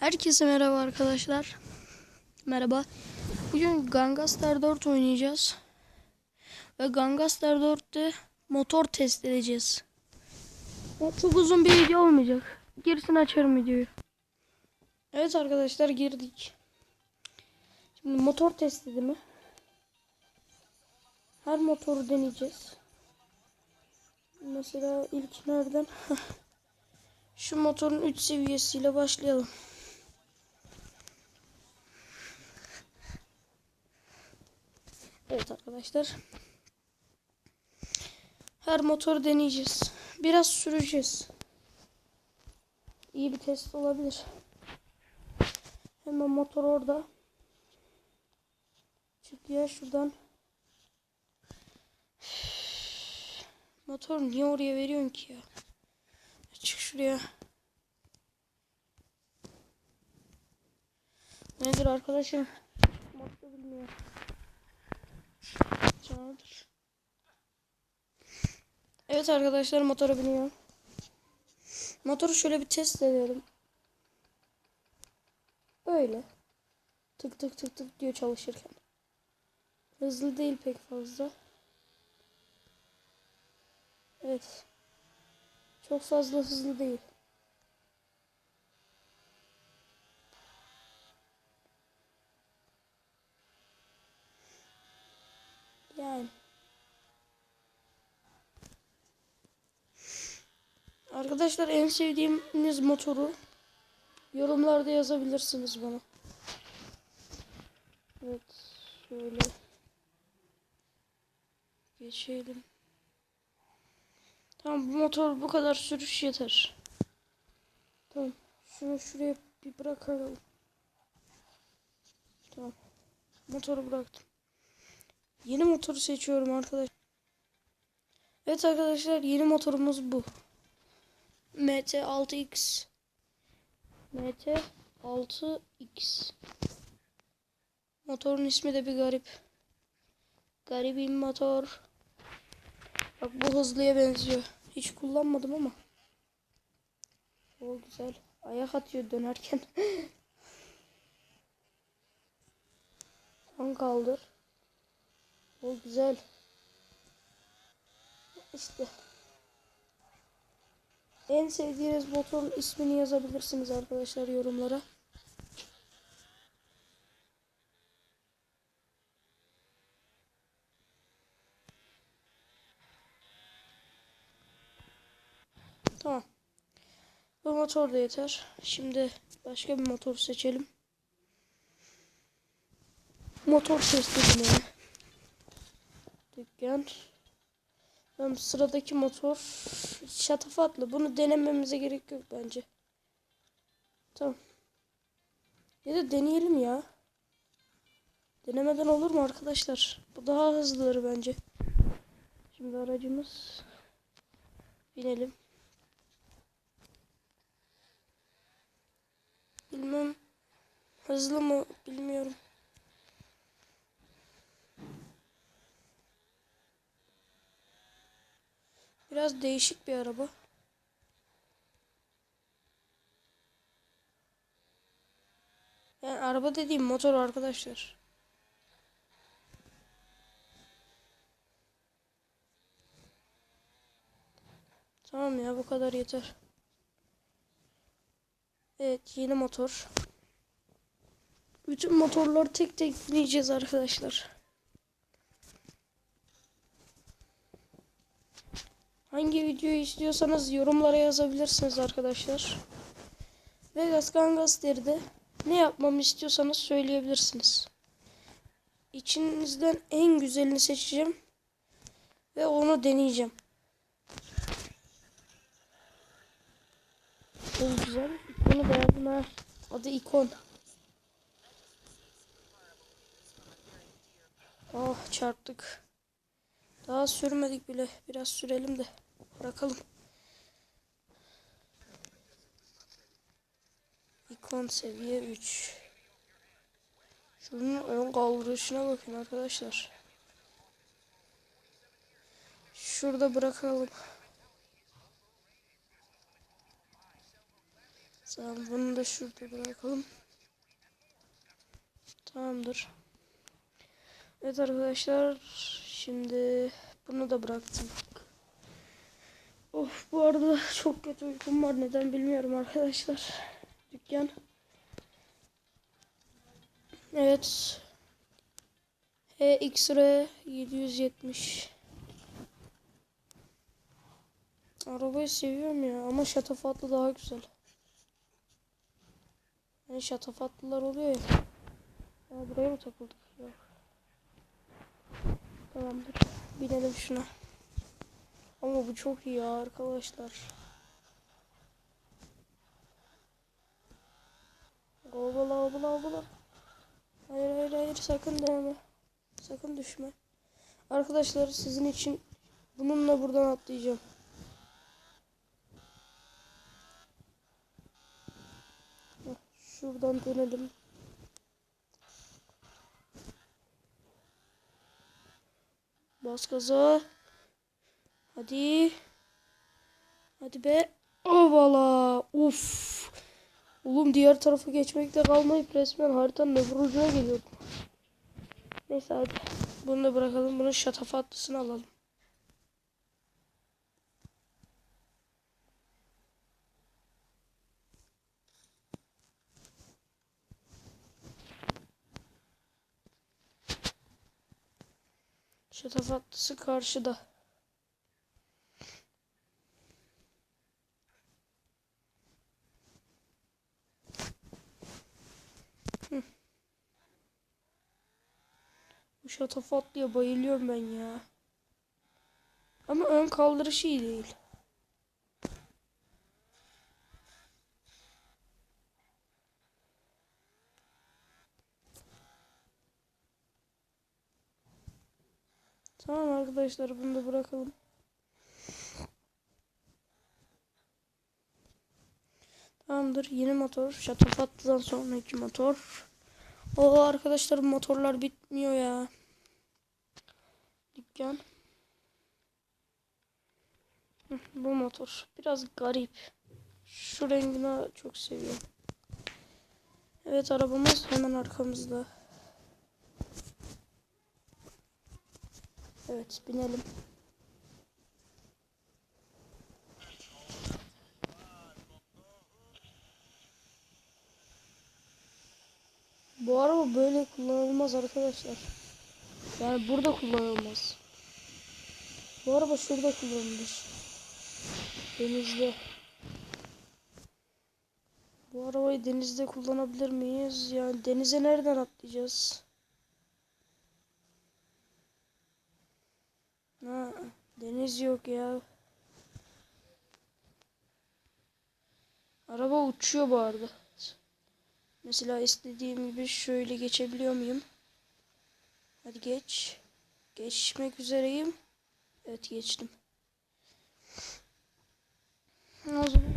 Herkese merhaba arkadaşlar. Merhaba. Bugün Gangaster 4 oynayacağız. Ve Gangaster 4'te motor test edeceğiz. Çok uzun bir video olmayacak. Gerisini açarım videoyu. Evet arkadaşlar girdik. Şimdi motor test edimi. Her motoru deneyeceğiz. Mesela ilk nereden? Şu motorun 3 seviyesiyle başlayalım. Evet arkadaşlar. Her motoru deneyeceğiz. Biraz süreceğiz. İyi bir test olabilir. Hemen motor orada. Çık ya şuradan. Motor niye oraya veriyorsun ki ya? Çık şuraya. Nedir arkadaşım? Motor bilmiyor. Tamamdır. Evet arkadaşlar motora biniyor. Motoru şöyle bir test edelim. Böyle. Tık tık tık tık diyor çalışırken. Hızlı değil pek fazla. Evet. Çok fazla hızlı değil. Yani. Arkadaşlar en sevdiğiniz motoru yorumlarda yazabilirsiniz bana. Evet. Şöyle. Geçelim. Tamam bu motor bu kadar sürüş yeter. Tamam. Şunu şuraya bir bırakalım. Tamam. Motoru bıraktım. Yeni motoru seçiyorum arkadaş. Evet arkadaşlar yeni motorumuz bu. MT6X. MT6X. Motorun ismi de bir garip. Garibim motor. Bak bu hızlıya benziyor. Hiç kullanmadım ama. O güzel. Ayak atıyor dönerken. Tam kaldır. O güzel. İşte. En sevdiğiniz motorun ismini yazabilirsiniz arkadaşlar yorumlara. Tamam. Bu motor da yeter. Şimdi başka bir motor seçelim. Motor test edilmeli. Dükkan. Ben sıradaki motor şatafatlı. Bunu denememize gerek yok bence. Tamam. Ya da deneyelim ya. Denemeden olur mu arkadaşlar? Bu daha hızlıdır bence. Şimdi aracımız binelim. Bilmem hızlı mı bilmiyorum. Biraz değişik bir araba. Yani araba dediğim motor arkadaşlar. Tamam ya bu kadar yeter. Evet yeni motor. Bütün motorları tek tek dinleyeceğiz arkadaşlar. Hangi videoyu istiyorsanız yorumlara yazabilirsiniz arkadaşlar. Vegas Gangaster'de ne yapmamı istiyorsanız söyleyebilirsiniz. İçinizden en güzelini seçeceğim ve onu deneyeceğim. Çok güzel. Bunu beğendim ha. Adı ikon. Ah çarptık. Daha sürmedik bile. Biraz sürelim de. Bırakalım. İkon seviye 3. Şunun ön kaldırışına bakın arkadaşlar. Şurada bırakalım. Tamam bunu da şurada bırakalım. Tamamdır. Evet arkadaşlar şimdi bunu da bıraktım. Of bu arada çok kötü uykum var neden bilmiyorum arkadaşlar. Dükkan. Evet. HXR 770. Arabayı seviyorum ya ama şatafatlı daha güzel. Yani şatafatlılar oluyor ya. Ya buraya mı takıldık? Yok. Tamamdır. Binelim şuna. Ama bu çok iyi arkadaşlar. Obala obala obala. Hayır hayır hayır sakın deneme. Sakın düşme. Arkadaşlar sizin için bununla buradan atlayacağım. Şuradan dönelim. Bas gaza. Hadi. Hadi be. Ovala. Uf. Oğlum diğer tarafa geçmekte kalmayıp resmen haritanın öbür ucuna geliyordum. Neyse hadi. Bunu da bırakalım. Bunun şatafatlısını alalım. Şatafatlısı karşıda. Şatafatlıya bayılıyorum ben ya. Ama ön kaldırışı iyi değil. Tamam arkadaşlar bunu da bırakalım. Tamamdır. Yeni motor. Şatafatlı'dan sonraki motor. O arkadaşlar motorlar bitmiyor ya. Dükkan. Bu motor. Biraz garip. Şu rengini çok seviyorum. Evet arabamız hemen arkamızda. Evet binelim. Bu araba böyle kullanılmaz arkadaşlar. Yani burada kullanılmaz. Bu araba şurada kullanılır. Denizde. Bu arabayı denizde kullanabilir miyiz? Yani denize nereden atlayacağız? Ha, deniz yok ya. Araba uçuyor bu arada. Mesela istediğim gibi şöyle geçebiliyor muyum? Hadi geç. Geçmek üzereyim. Evet geçtim. O zaman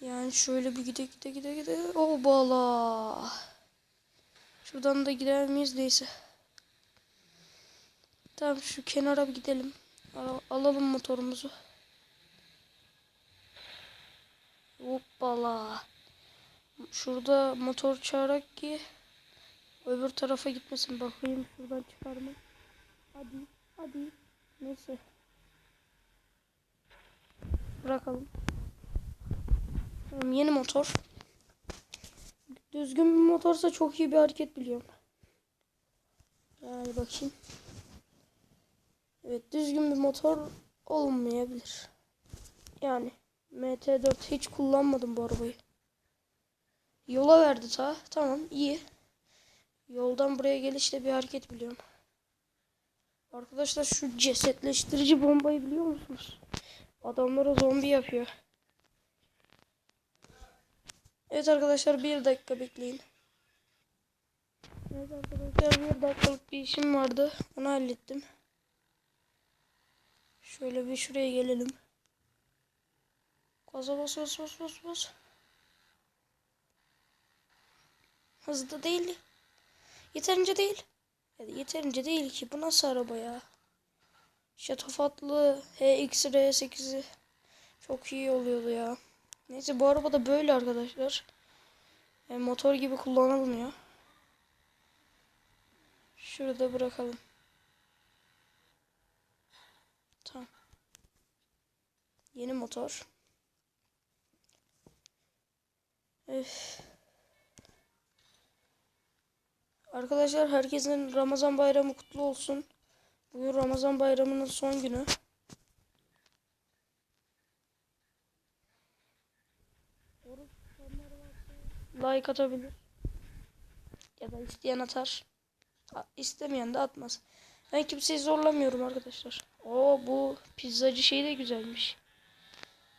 Yani şöyle bir gide gide gide gide. Obala. Şuradan da gider miyiz? Neyse. Tamam şu kenara bir gidelim. Al- alalım motorumuzu. Hoppala. Şurada motor çağırak ki öbür tarafa gitmesin. Bakayım şuradan çıkar mı? Hadi. Hadi. Neyse. Bırakalım. Tamam, yeni motor. Düzgün bir motorsa çok iyi bir hareket biliyorum. Yani bakayım. Evet düzgün bir motor olmayabilir. Yani MT4 hiç kullanmadım bu arabayı. Yola verdi ta. Tamam iyi. Yoldan buraya gelişte bir hareket biliyorum. Arkadaşlar şu cesetleştirici bombayı biliyor musunuz? Adamlara zombi yapıyor. Evet arkadaşlar bir dakika bekleyin. Evet arkadaşlar bir dakikalık bir işim vardı. Onu hallettim. Şöyle bir şuraya gelelim. Gaza bas bas bas bas bas. Hızlı değil. Yeterince değil. Yani yeterince değil ki. Bu nasıl araba ya? Şatafatlı HX-R8'i çok iyi oluyordu ya. Neyse bu araba da böyle arkadaşlar. E, motor gibi kullanılmıyor. Şurada bırakalım. Tamam. Yeni motor. Öf. Arkadaşlar herkesin Ramazan bayramı kutlu olsun. Bugün Ramazan bayramının son günü. Like atabilir. Ya da isteyen atar. İstemeyen de atmaz. Ben kimseyi zorlamıyorum arkadaşlar. Oo bu pizzacı şey de güzelmiş.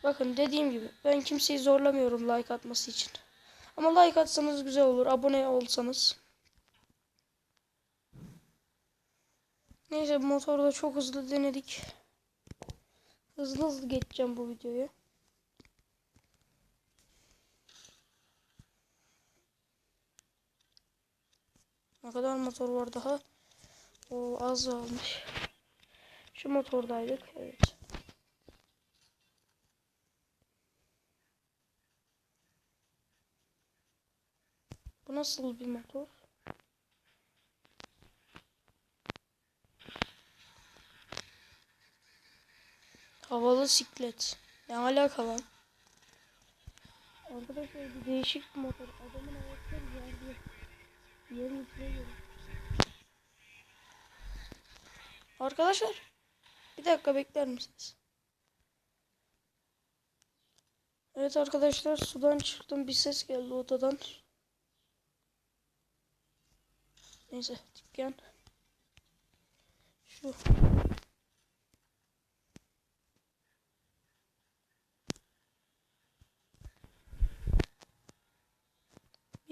Bakın dediğim gibi ben kimseyi zorlamıyorum like atması için. Ama like atsanız güzel olur. Abone olsanız. Neyse motorda çok hızlı denedik. Hızlı hızlı geçeceğim bu videoyu. Ne kadar motor var daha? O az almış. Şu motordaydık. Evet. Bu nasıl bir motor? Havalı siklet. Ne alaka lan? Arkadaşlar bir değişik bir motor. Adamın ayakları yerde. Yerin içine giriyor. Arkadaşlar bir dakika bekler misiniz? Evet arkadaşlar sudan çıktım bir ses geldi odadan. Neyse dükkan. Şu.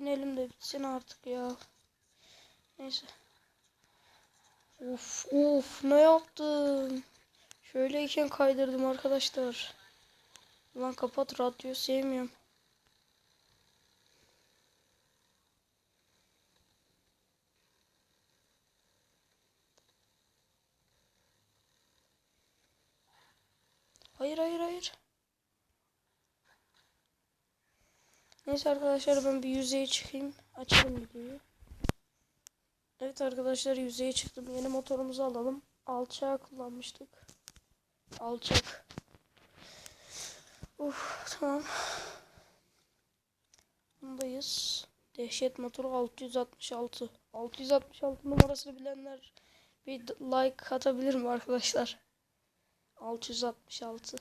Binelim de bitsin artık ya. Neyse. Of of ne yaptım? Şöyleyken kaydırdım arkadaşlar. Lan kapat radyo sevmiyorum. Hayır hayır hayır. Neyse arkadaşlar ben bir yüzeye çıkayım. Açalım videoyu. Evet arkadaşlar yüzeye çıktım. Yeni motorumuzu alalım. Alçağı kullanmıştık. Alçak. Uf tamam. Bundayız. Dehşet motoru 666. 666 numarasını bilenler bir like atabilir mi arkadaşlar? 666.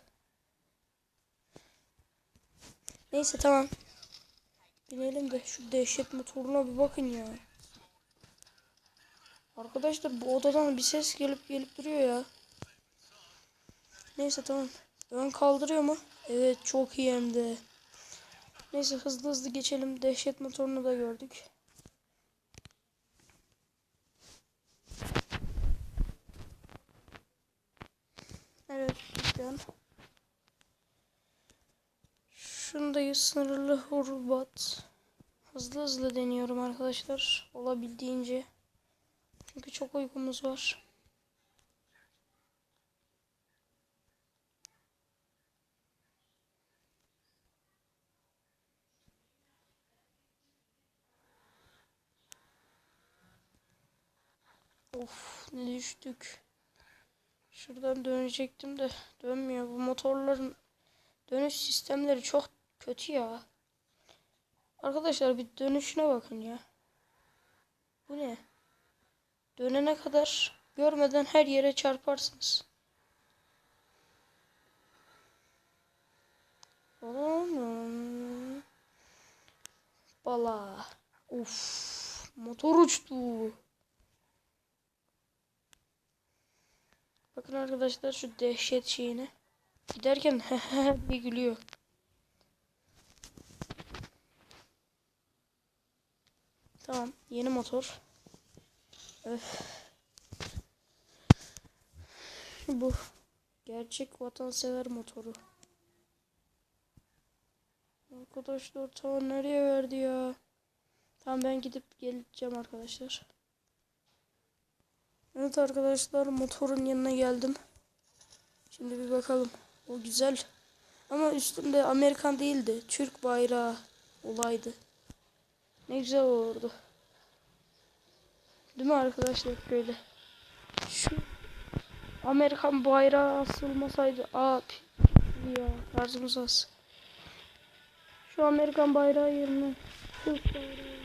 Neyse tamam. Binelim de şu dehşet motoruna bir bakın ya. Arkadaşlar bu odadan bir ses gelip gelip duruyor ya. Neyse tamam. Ön kaldırıyor mu? Evet çok iyi hem de. Neyse hızlı hızlı geçelim. Dehşet motorunu da gördük. Evet dükkan. Şundayız sınırlı hurbat. Hızlı hızlı deniyorum arkadaşlar. Olabildiğince. Çünkü çok uykumuz var. Of ne düştük. Şuradan dönecektim de dönmüyor. Bu motorların dönüş sistemleri çok kötü ya. Arkadaşlar bir dönüşüne bakın ya. Bu ne? Dönene kadar görmeden her yere çarparsınız. Anam. Bala. Uf. Motor uçtu. Bakın arkadaşlar şu dehşet şeyine. Giderken bir gülüyor. Tamam. Yeni motor. Öf. Bu. Gerçek vatansever motoru. Arkadaşlar ta nereye verdi ya? Tamam ben gidip geleceğim arkadaşlar. Evet arkadaşlar motorun yanına geldim. Şimdi bir bakalım. O güzel. Ama üstünde Amerikan değildi. Türk bayrağı olaydı. Ne güzel olurdu. Değil mi arkadaşlar böyle? Şu Amerikan bayrağı asılmasaydı abi ya tarzımız az. Şu Amerikan bayrağı yerine Türk bayrağı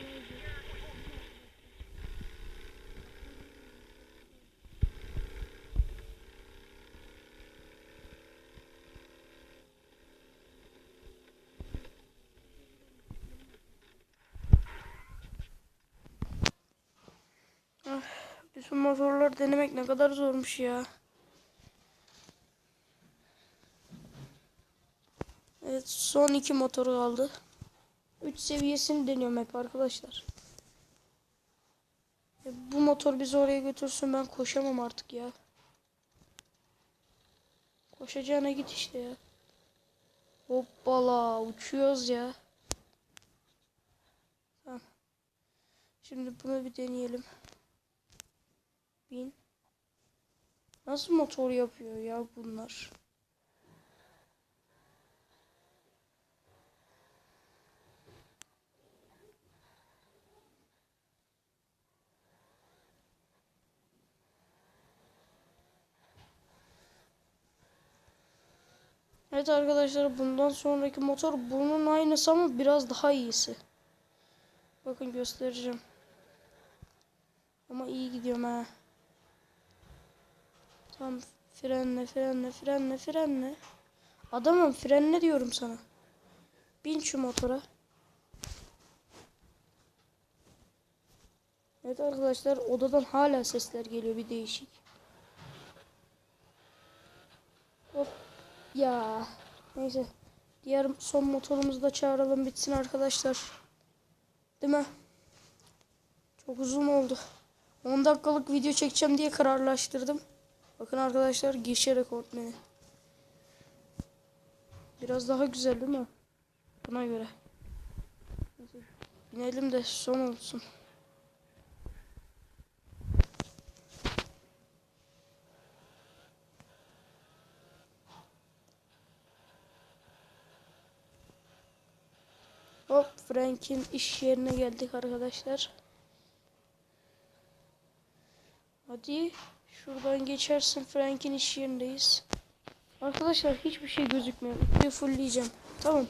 Bütün motorları denemek ne kadar zormuş ya. Evet son iki motor kaldı. 3 seviyesini deniyorum hep arkadaşlar. E, bu motor bizi oraya götürsün ben koşamam artık ya. Koşacağına git işte ya. Hoppala uçuyoruz ya. Tamam. Şimdi bunu bir deneyelim. Bin. Nasıl motor yapıyor ya bunlar? Evet arkadaşlar bundan sonraki motor bunun aynısı ama biraz daha iyisi. Bakın göstereceğim. Ama iyi gidiyorum ha. Tam frenle frenle frenle frenle. Adamım frenle diyorum sana. Bin şu motora. Evet arkadaşlar odadan hala sesler geliyor bir değişik. Hop. Ya. Neyse. Diğer son motorumuzu da çağıralım bitsin arkadaşlar. Değil mi? Çok uzun oldu. 10 dakikalık video çekeceğim diye kararlaştırdım. Bakın arkadaşlar gişe rekortmeni. Biraz daha güzel değil mi? Buna göre. Binelim de son olsun. Hop Frank'in iş yerine geldik arkadaşlar. Hadi şuradan geçersin Frank'in iş yerindeyiz. Arkadaşlar hiçbir şey gözükmüyor. Bir fullleyeceğim. Tamam.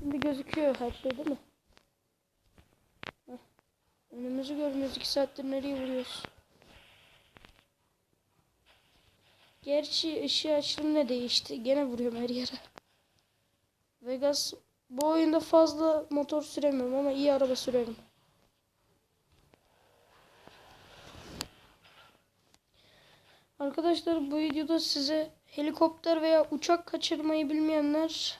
Şimdi gözüküyor her şey değil mi? Heh. Önümüzü görmüyoruz. 2 saattir nereye vuruyoruz? Gerçi ışığı açtım ne değişti? Gene vuruyorum her yere. Vegas bu oyunda fazla motor süremiyorum ama iyi araba sürerim. Arkadaşlar bu videoda size helikopter veya uçak kaçırmayı bilmeyenler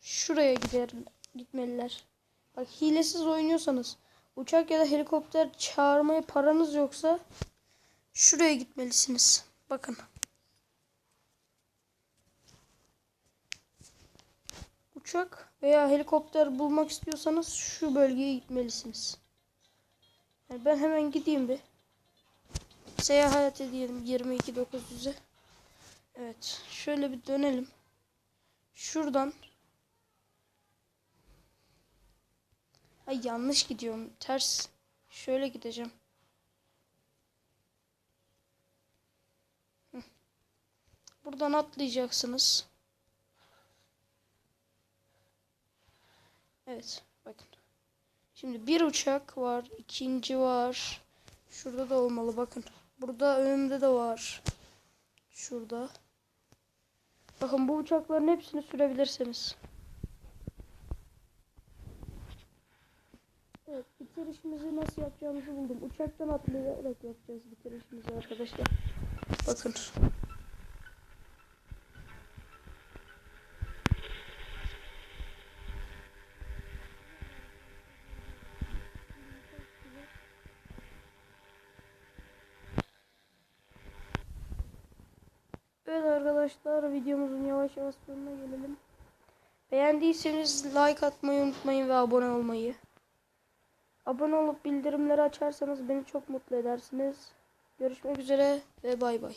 şuraya gider gitmeliler. Bak hilesiz oynuyorsanız uçak ya da helikopter çağırmaya paranız yoksa şuraya gitmelisiniz. Bakın. Uçak veya helikopter bulmak istiyorsanız şu bölgeye gitmelisiniz. Yani ben hemen gideyim bir. Seyahat edelim 22900'e. Evet. Şöyle bir dönelim. Şuradan. Ay yanlış gidiyorum. Ters. Şöyle gideceğim. Buradan atlayacaksınız. Evet. Bakın. Şimdi bir uçak var. ikinci var. Şurada da olmalı bakın. Burada önümde de var. Şurada. Bakın bu uçakların hepsini sürebilirsiniz. Evet bitirişimizi nasıl yapacağımızı buldum. Uçaktan atlayarak yapacağız bitirişimizi arkadaşlar. Bakın. Evet arkadaşlar videomuzun yavaş yavaş sonuna gelelim. Beğendiyseniz like atmayı unutmayın ve abone olmayı. Abone olup bildirimleri açarsanız beni çok mutlu edersiniz. Görüşmek üzere ve bay bay.